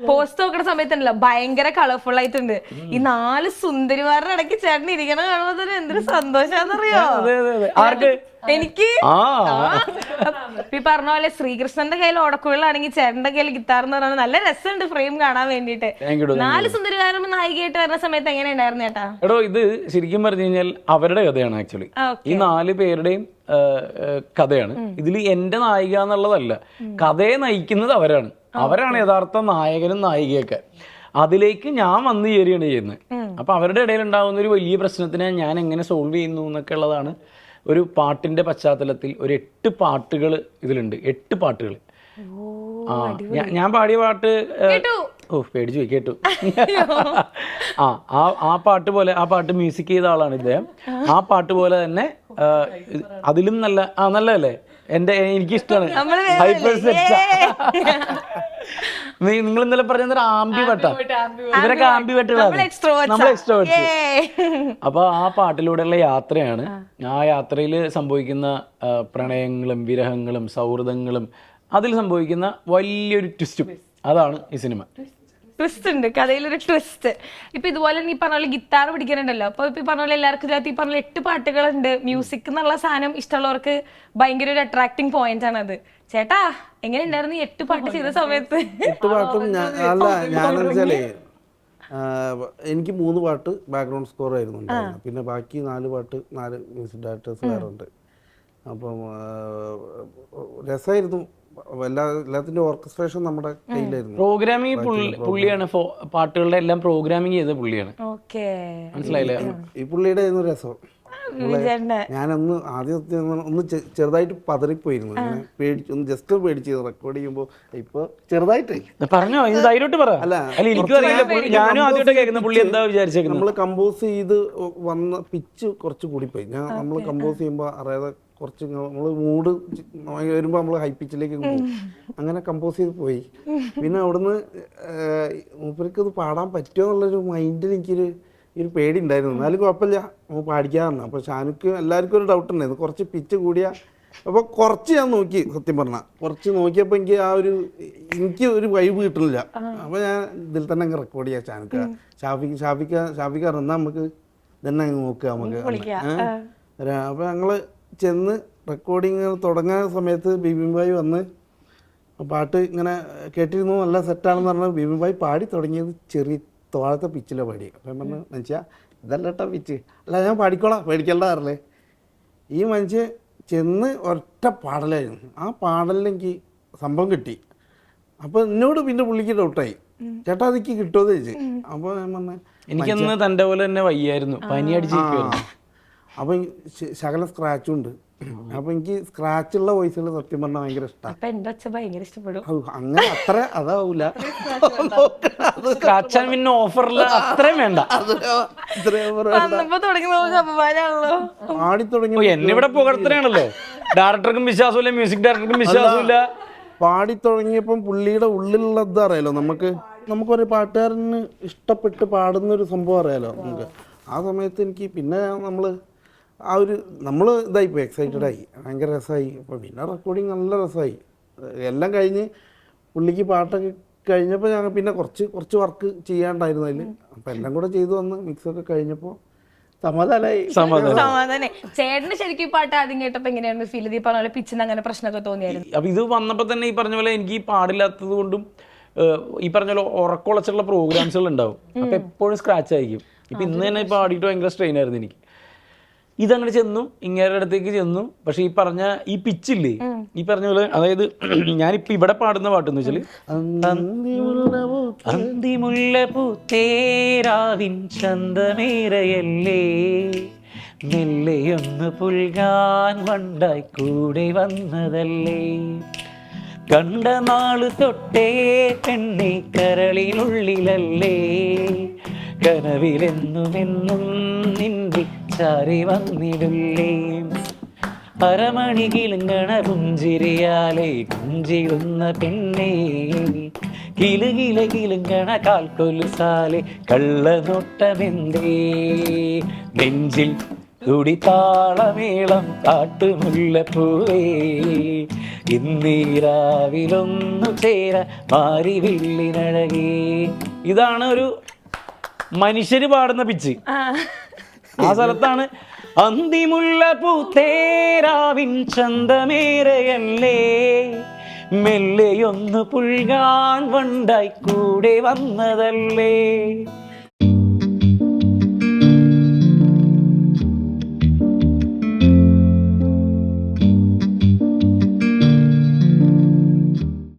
Post നോക്കുന്ന സമയത്തുണ്ടല്ലോ ഭയങ്കര colourful ആയിട്ടുണ്ട്. ഈ നാല് സുന്ദരിമാരുടെ ഇടയ്ക്ക് ചേട്ടൻ ഇരിക്കണ കാണുമ്പോ തന്നെ എന്തൊരു സന്തോഷാന്നറിയോ? എനിക്ക് ഈ പറഞ്ഞ പോലെ ശ്രീകൃഷ്ണന്റെ കയ്യിൽ ഓടക്കുഴലാണെങ്കിൽ ചേട്ടന്റെ കയ്യിൽ ഗിത്താർ എന്ന് പറയുന്നത് നല്ല രസമുണ്ട് ഫ്രെയിം കാണാൻ വേണ്ടിട്ട് നാല് സുന്ദരിമാരും നായികയായിട്ട് വരുന്ന സമയത്ത് എങ്ങനെ ഉണ്ടായിരുന്നു ചേട്ടാ? എടോ ഇത് ശരിക്കും പറഞ്ഞു കഴിഞ്ഞാൽ അവരുടെ കഥയാണ് ആക്ച്വലി ഈ നാല് പേരുടെയും കഥയാണ്. ഇതിൽ എന്റെ നായിക എന്നുള്ളതല്ല കഥയെ നയിക്കുന്നത് അവരാണ്. അവരാണ് യഥാർത്ഥ നായകനും നായികയൊക്കെ. അതിലേക്ക് ഞാൻ വന്ന് കയറിയാണ് ചെയ്യുന്നത്. അപ്പൊ അവരുടെ ഇടയിൽ ഉണ്ടാകുന്ന ഒരു വലിയ പ്രശ്നത്തിനെ ഞാൻ എങ്ങനെ സോൾവ് ചെയ്യുന്നു എന്നൊക്കെ ഉള്ളതാണ് ഒരു പാട്ടിന്റെ പശ്ചാത്തലത്തിൽ ഒരു എട്ട് പാട്ടുകൾ ഇതിലുണ്ട്. എട്ട് പാട്ടുകൾ. ആ ഞാൻ- പാടിയ പാട്ട് കേട്ടു. ഓ പേടിച്ചു പോയി കേട്ടു. ആ ആ ആ പാട്ട് പോലെ ആ പാട്ട് മ്യൂസിക് ചെയ്ത ആളാണ് ഇദ്ദേഹം. ആ പാട്ട് പോലെ തന്നെ അതിലും നല്ല ആ നല്ലതല്ലേ? എന്റെ എനിക്ക് ഇഷ്ടമാണ് ഹൈപ്പർ നിങ്ങൾ ഇന്നലെ പറഞ്ഞ ആംബി വട്ട. ഇവരൊക്കെ ആംബി വട്ടുകളാണ്. നമ്മൾ. എക്സ്ട്രോവേർട്സ്. അപ്പൊ ആ പാട്ടിലൂടെയുള്ള യാത്രയാണ് ആ. യാത്രയിൽ സംഭവിക്കുന്ന പ്രണയങ്ങളും വിരഹങ്ങളും സൗഹൃദങ്ങളും അതിൽ സംഭവിക്കുന്ന വലിയൊരു ട്വിസ്റ്റും അതാണ് ഈ സിനിമ. ട്വിസ്റ്റ് ഉണ്ട് കഥയിലൊരു ട്വിസ്റ്റ് ഇപ്പൊ ഇതുപോലെ നീ പറഞ്ഞ പോലെ ഗിത്താർ പിടിക്കാനുണ്ടല്ലോ. അപ്പൊ ഇപ്പൊ പറഞ്ഞ പോലെ എല്ലാവർക്കും ഇതിനകത്ത് ഈ പറഞ്ഞ പോലെ എട്ട് പാട്ടുകളുണ്ട്. മ്യൂസിക് എന്നുള്ള സാധനം ഇഷ്ടമുള്ളവർക്ക് ഭയങ്കര ഒരു അട്രാക്ടിങ് പോയിന്റ് ആണ് അത് ചേട്ടാ എങ്ങനെ ഉണ്ടായിരുന്നു ഈ എട്ട് പാട്ട് ചെയ്ത സമയത്ത്? എട്ട് പാട്ടും അല്ല എനിക്ക് മൂന്ന് പാട്ട് ബാക്ക്ഗ്രൗണ്ട് സ്കോർ ആയിരുന്നു ഉണ്ടായിരുന്നത്. പിന്നെ ബാക്കി നാല് പാട്ട് നാല് മ്യൂസിക് ഡയറക്ടേഴ്സ് വേറെ ഉണ്ട് അപ്പം രസമായിരുന്നു എല്ലാ എല്ലാത്തിന്റെ ഓർക്കസ്ട്രേഷൻ നമ്മുടെ കയ്യിലായിരുന്നു. പ്രോഗ്രാമിംഗ് പുള്ളിയാണ്. പാട്ടുകളുടെ എല്ലാം പ്രോഗ്രാമിംഗ് ചെയ്ത പുള്ളിയാണ്. ഓക്കെ. മനസ്സിലായില്ലേ? ഈ പുള്ളിയുടെ ആയിരുന്നു രസം. ഞാനൊന്ന് ആദ്യം ആദ്യത്തെ ഒന്ന് ചെറുതായിട്ട് പതറിപ്പോയിരുന്നു. പേടിച്ചു ഒന്ന് ജസ്റ്റ് പേടിച്ച് റെക്കോർഡ് ചെയ്യുമ്പോ ഇപ്പൊ ചെറുതായിട്ട്. പറഞ്ഞോ? ഇത് ധൈര്യമായിട്ട് പറ. അല്ല, എനിക്കും അറിയില്ല. ഞാനും ആദ്യമായിട്ട് കേൾക്കുന്ന പുള്ളി എന്താ വിചാരിച്ചേക്കുന്നത്? നമ്മൾ കമ്പോസ് ചെയ്ത് വന്ന പിച്ച് കുറച്ച് കൂടിപ്പോയി. ഞാൻ നമ്മൾ കമ്പോസ് ചെയ്യുമ്പോൾ അറിയാതെ കുറച്ച് നമ്മൾ മൂഡ് വരുമ്പോൾ നമ്മൾ ഹൈപ്പിച്ചിലേക്ക് പോകും അങ്ങനെ കമ്പോസ് ചെയ്ത് പോയി. പിന്നെ അവിടുന്ന് മൂപ്പർക്ക് ഇത് പാടാൻ പറ്റുമോ എന്നുള്ളൊരു മൈൻഡിൽ എനിക്കൊരു ഒരു പേടി ഉണ്ടായിരുന്നു. എന്നാലും കുഴപ്പമില്ല. നമ്മൾ പാടിക്കാറുണ്ട് അപ്പോൾ ഷാനുക്ക് എല്ലാവർക്കും ഒരു ഡൗട്ട് ഉണ്ടായിരുന്നു. കുറച്ച് പിച്ച് കൂടിയ. അപ്പോൾ കുറച്ച് ഞാൻ നോക്കി സത്യം പറഞ്ഞാൽ കുറച്ച് നോക്കിയപ്പോൾ എനിക്ക് ആ ഒരു എനിക്ക് ഒരു വൈബ് കിട്ടുന്നില്ല അപ്പോൾ ഞാൻ ഇതിൽ തന്നെ അങ്ങ് റെക്കോർഡ് ചെയ്യാം ഷാനുക്ക. ഷാഫിക്ക് ഷാഫിക്ക ഷാഫിക്ക എന്നാൽ നമുക്ക് ഇതന്നെ അങ്ങ് നോക്കുക നമുക്ക്. അപ്പോൾ ഞങ്ങൾ ചെന്ന് റെക്കോർഡിങ് തുടങ്ങുന്ന സമയത്ത് ബിബിൻഭായി വന്ന് പാട്ട് ഇങ്ങനെ കേട്ടിരുന്നു നല്ല സെറ്റാണെന്ന് പറഞ്ഞാൽ ബിബിൻഭായി പാടി തുടങ്ങിയത് ചെറിയ തോളത്തെ പിച്ചിലെ പാടി അപ്പം പറഞ്ഞു മനുഷ്യ ഇതല്ല കേട്ടോ പിച്ച് അല്ല ഞാൻ പാടിക്കോളാം പേടിക്കണ്ട പറഞ്ഞേ. ഈ മനുഷ്യൻ ചെന്ന് ഒറ്റ പാടലായിരുന്നു. ആ പാടലിലെനിക്ക് സംഭവം കിട്ടി. അപ്പോൾ എന്നോട് പിന്നെ പുള്ളിക്ക് ഡൗട്ടായി ചേട്ടാ അതെനിക്ക് കിട്ടുമോ എന്ന് ചോദിച്ചു. അപ്പോൾ ഞാൻ പറഞ്ഞു എനിക്കന്ന് തന്റെ പോലെ തന്നെ വയ്യായിരുന്നു. പനി അടിച്ചിരിക്കുവായിരുന്നു. അപ്പോൾ ശകലം സ്ക്രാച്ചും ഉണ്ട്. അപ്പൊ എനിക്ക് സ്ക്രാച്ചുള്ള വോയിസുകൾ സത്യം പറഞ്ഞാൽ ഭയങ്കര ഇഷ്ടമാണ് എന്റെ ഒച്ച ഭയങ്കര ഇഷ്ടപ്പെടും. അങ്ങനെ അത്ര അതാവൂല. സ്ക്രാച്ച് പിന്നെ ഓഫറിൽ അത്രയും വേണ്ട. വന്നപ്പോ തുടങ്ങി നമുക്ക് പാടി തുടങ്ങി എന്നെ ഇവിടെ പുകഴ്ത്തണയാണല്ലോ ഡയറക്ടർക്കും വിശ്വാസമില്ല മ്യൂസിക് ഡയറക്ടർക്കും വിശ്വാസമില്ല പാടി തുടങ്ങിയപ്പം പുള്ളിയുടെ ഉള്ളിലുള്ള ഇത് അറിയാലോ. നമുക്ക് നമുക്കൊരു പാട്ടുകാരന് ഇഷ്ടപ്പെട്ട് പാടുന്ന ഒരു സംഭവം അറിയാലോ. നമുക്ക് ആ സമയത്ത് എനിക്ക് പിന്നെ നമ്മൾ ആ ഒരു നമ്മൾ ഇതായിപ്പോയി എക്സൈറ്റഡ് ആയി. ഭയങ്കര രസമായി അപ്പോൾ പിന്നെ റെക്കോർഡിങ് നല്ല രസമായി എല്ലാം കഴിഞ്ഞ് പുള്ളിക്ക് പാട്ടൊക്കെ കഴിഞ്ഞപ്പോൾ ഞങ്ങൾ പിന്നെ കുറച്ച് കുറച്ച് വർക്ക് ചെയ്യാണ്ടായിരുന്നു അതിൽ അപ്പം എല്ലാം കൂടെ ചെയ്തു വന്ന് മിക്സൊക്കെ കഴിഞ്ഞപ്പോൾ സമാധാനെ ചേട്ടന് ശരിക്കും ഈ പാട്ട് ആദ്യം കേട്ടപ്പോ എങ്ങനെയാണ് ഫീൽ ചെയ്ത് ഈ പറഞ്ഞ പോലെ പിച്ചിന് അങ്ങനെ പ്രശ്നമൊക്കെ തോന്നിയായിരുന്നു. അപ്പൊ ഇത് വന്നപ്പോ തന്നെ ഈ പറഞ്ഞ പോലെ എനിക്ക് ഈ പാടില്ലാത്തത് കൊണ്ടും ഈ പറഞ്ഞ പോലെ ഉറക്കൊളച്ചുള്ള പ്രോഗ്രാംസുകൾ ഉണ്ടാവും. അപ്പൊ എപ്പോഴും സ്ക്രാച്ച് ആയിരിക്കും. ഇപ്പൊ ഇന്ന് തന്നെ പാടിയിട്ട് ഭയങ്കര സ്ട്രെയിൻ ആയിരുന്നു എനിക്ക്. ഇതങ്ങനെ ചെന്നു ഇങ്ങേരുടെ അടുത്തേക്ക് ചെന്നു. പക്ഷെ ഈ പറഞ്ഞ ഈ പിച്ചില്ലേ ഈ പറഞ്ഞ പോലെ അതായത് ഞാനിപ്പോ ഇവിടെ പാടുന്ന പാട്ടെന്ന് വെച്ചാൽ അന്തിമുല്ല പൂത്തേരാവിൻ ചന്തമേറയല്ലേ. മെല്ലെയൊന്ന് പുൽകാൻ വണ്ടായി കൂടെ വന്നതല്ലേ. കണ്ട നാൾ തൊട്ടേ പെണ്ണി കരളിനുള്ളിലല്ലേ കനവിലെന്നുമെന്നും ചാരി വന്നിടില്ലേ അരമണി കിളുങ്ങണ പുഞ്ചിരിയാലെ കുഞ്ചിടുന്ന പെണ്ണേ. കിലുകില കിലുങ്ങണ കാൽക്കൊലുസാലെ കള്ളനോട്ടമെന്തേ. നെഞ്ചിൽ തുടിത്താളമേളം കാട്ടുമുല്ലപ്പൂവേ. ഇന്നീരാവിലൊന്നു ചേര മാറി വില്ലിനഴകേ ഇതാണ് ഒരു മനുഷ്യര് പാടുന്ന പിച്ച് ആ സ്ഥലത്താണ്. അന്തിമുള്ള പൂത്തേരാവിൻ ചന്തമേറയല്ലേ? മെല്ലെയൊന്ന് പുൽകാൻ വണ്ടായി കൂടെ വന്നതല്ലേ?